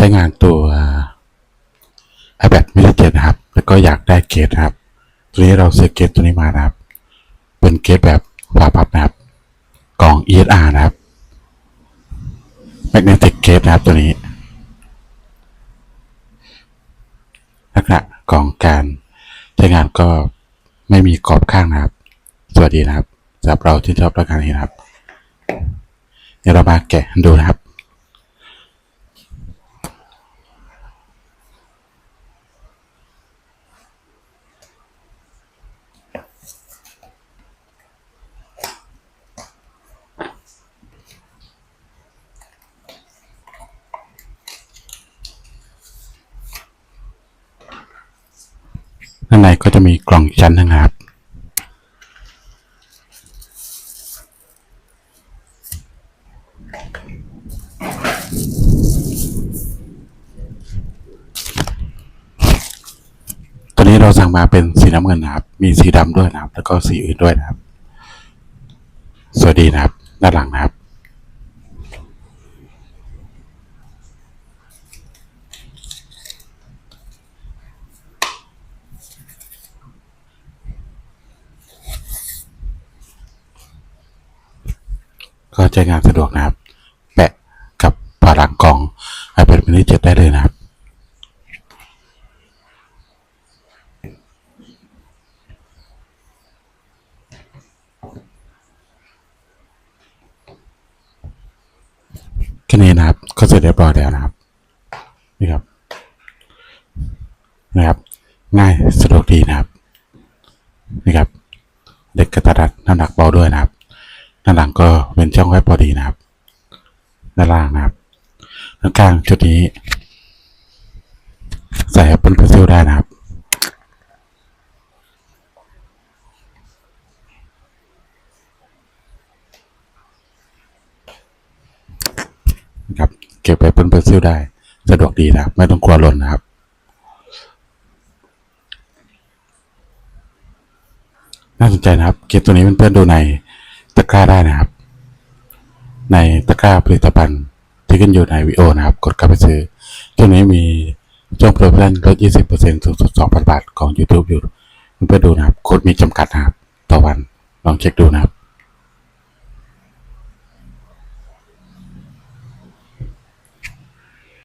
ช้งานตัว iPad ไม่ได้เกตนะครับ แล้วก็อยากได้เกตครับ ตัวนี้เราซื้อเกตตัวนี้มานะครับ เป็นเกตแบบฝาพับนะครับ กล่อง ESR นะครับ Magnetic Case นะครับตัวนี้ลักษณะของการใช้งานก็ไม่มีกรอบข้างนะครับ สวัสดีนะครับสำหรับเราที่ชอบรายการนี้นะครับ เดี๋ยวเรามาแกะดูนะครับ ข้างในก็จะมีกล่องชั้นหนึงนะครับตัวนี้เราสั่งมาเป็นสีน้ำเงินนะครับ มีสีดำด้วยนะครับ แล้วก็สีอื่นด้วยนะครับ สวัสดีนะครับ ด้านหลังนะครับ ก็ใช้งานสะดวกนะครับ แปะกับฝาหลังกล่อง iPad mini 7 ได้เลยนะครับแค่นี้นะครับ ก็เสร็จเรียบร้อยแล้วนะครับ นี่ครับ นะครับ ง่ายสะดวกดีนะครับ นี่ครับ เด็กกระตัดน้ำหนักเบาด้วยนะครับ ด้านหลังก็เป็นช่องไว้พอดีนะครับ ด้านล่างนะครับด้านกลางจุดนี้ ใส่เป็นเพนซิลได้นะครับนะครับเก็บไปเป็นเพนซิลได้ สะดวกดีนะครับไม่ต้องกลัวหล่นนะครับ น่าสนใจนะครับ เก็บตัวนี้เพื่อนๆดูใน กร้าได้นะครับ ในตะกร้าผลิตภัณฑ์ที่ขึ้นอยู่ในวิดีโอนะครับ กดเข้าไปซื้อช่วงนี้มีช่วงโปรโมชั่นลด 20%สูงสุด 2,000 บาทของ YouTube อยู่เพื่อดูนะครับโค้ดมีจำกัดนะครับ ต่อวันลองเช็คดูนะครับ